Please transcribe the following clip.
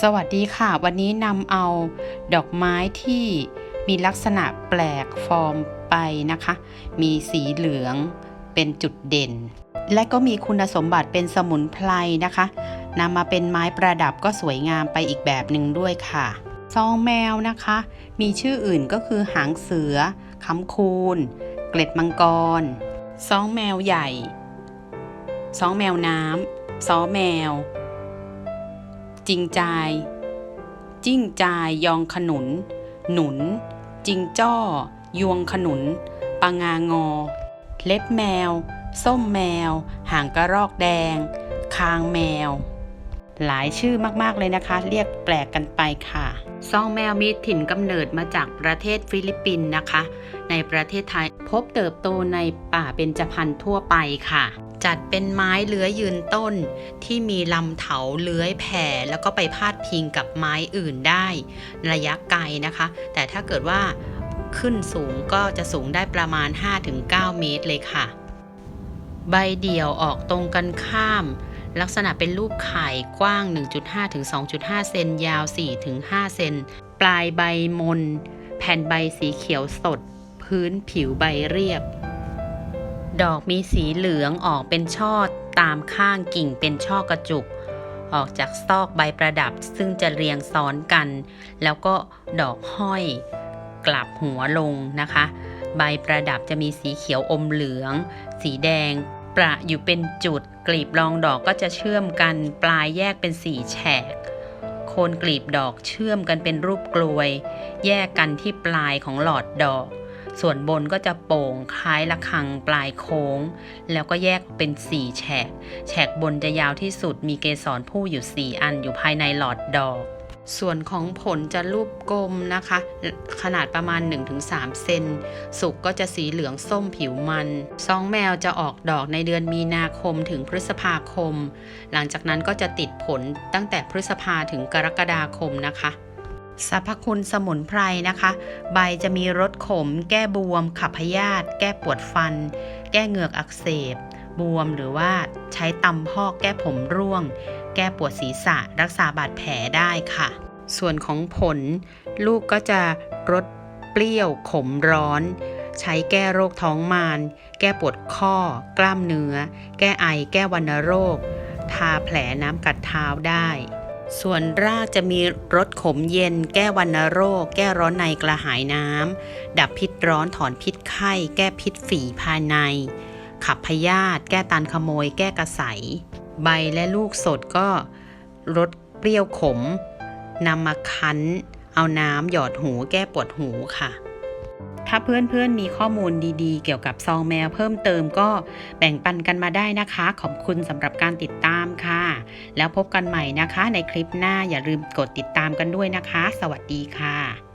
สวัสดีค่ะ วันนี้นำเอาดอกไม้ที่มีลักษณะแปลกฟอร์มไปนะคะ มีสีเหลืองเป็นจุดเด่น และก็มีคุณสมบัติเป็นสมุนไพรนะคะนำมาเป็นไม้ประดับก็สวยงามไปอีกแบบหนึ่งด้วยค่ะ ซองแมวนะคะ มีชื่ออื่นก็คือหางเสือคำคูนเกล็ดมังกร ซองแมวใหญ่ ซองแมวน้ำซอแมว จริงจาย จิ้งจายยองขนุน หนุน จิงจ้อ ยวงขนุนปางางอ เล็บแมว ส้มแมว หางกระรอกแดง คางแมว หลายชื่อมากๆเลยนะคะ เรียกแปลกกันไปค่ะ ซองแมวมีถิ่นกำเนิดมาจากประเทศฟิลิปปินส์นะคะ ในประเทศไทยพบเติบโตในป่าเบญจพรรณทั่วไปค่ะ จัดเป็นไม้เลื้อยยืนต้น ที่มีลำเถาเลื้อยแผ่ แล้วก็ไปพาดพิงกับไม้อื่นได้ ระยะไกลนะคะ แต่ถ้าเกิดว่าขึ้นสูงก็จะสูงได้ประมาณ 5-9 เมตรเลยค่ะ ใบเดี่ยวออกตรงกันข้าม ลักษณะเป็นรูปไข่กว้าง 1.5 ถึง 2.5 เซนยาว 4 ถึง 5 เซนปลายใบมน แผ่นใบสีเขียวสด พื้นผิวใบเรียบ ดอกมีสีเหลืองออกเป็นช่อตามข้างกิ่งเป็นช่อกระจุก ออกจากซอกใบประดับซึ่งจะเรียงซ้อนกัน แล้วก็ดอกห้อยกลับหัวลงนะคะ ใบประดับจะมีสีเขียวอมเหลือง สีแดง ประอยู่เป็นจุด กลีบรองดอกก็จะเชื่อมกันปลายแยกเป็นสี่แฉก โคนกลีบดอกเชื่อมกันเป็นรูปกลวย แยกกันที่ปลายของหลอดดอก ส่วนบนก็จะโป่งคล้ายระฆังปลายโค้ง แล้วก็แยกเป็นสี่แฉก แฉกบนจะยาวที่สุดมีเกสรผู้อยู่4อันอยู่ภายในหลอดดอก ส่วนของผลจะรูปกลมนะคะ ขนาดประมาณ 1-3 เซน สุกก็จะสีเหลืองส้มผิวมัน ซองแมวจะออกดอกในเดือนมีนาคมถึงพฤษภาคม หลังจากนั้นก็จะติดผลตั้งแต่พฤษภาถึงกรกฎาคมนะคะสรรพคุณสมุนไพรนะคะ ใบจะมีรสขม แก้บวม ขับพยาธิ แก้ปวดฟัน แก้เหงือกอักเสบ บวมหรือว่าใช้ตำพอกแก้ผมร่วง แก้ปวดศีรษะ รักษาบาดแผลได้ค่ะ ส่วนของผล ลูกก็จะรสเปรี้ยวขมร้อน ใช้แก้โรคท้องมาร แก้ปวดข้อ กล้ามเนื้อ แก้ไอ แก้วัณโรค ทาแผลน้ำกัดเท้าได้ ส่วนรากจะมีรสขมเย็น แก้วัณโรค แก้ร้อนในกระหายน้ำดับพิษร้อนถอนพิษไข้ แก้พิษฝีภายใน ขับพยาธิแก้ตันขโมย แก้กระใส ใบและลูกสดก็รสเปรี้ยวขมนำมาคั้น เอาน้ำหยอดหูแก้ปวดหูค่ะ ถ้าเพื่อนๆมีข้อมูลดีๆ เกี่ยวกับซองแมวเพิ่มเติมก็แบ่งปันกันมาได้นะคะ ขอบคุณสำหรับการติดตามค่ะ แล้วพบกันใหม่นะคะ ในคลิปหน้าอย่าลืมกดติดตามกันด้วยนะคะ สวัสดีค่ะ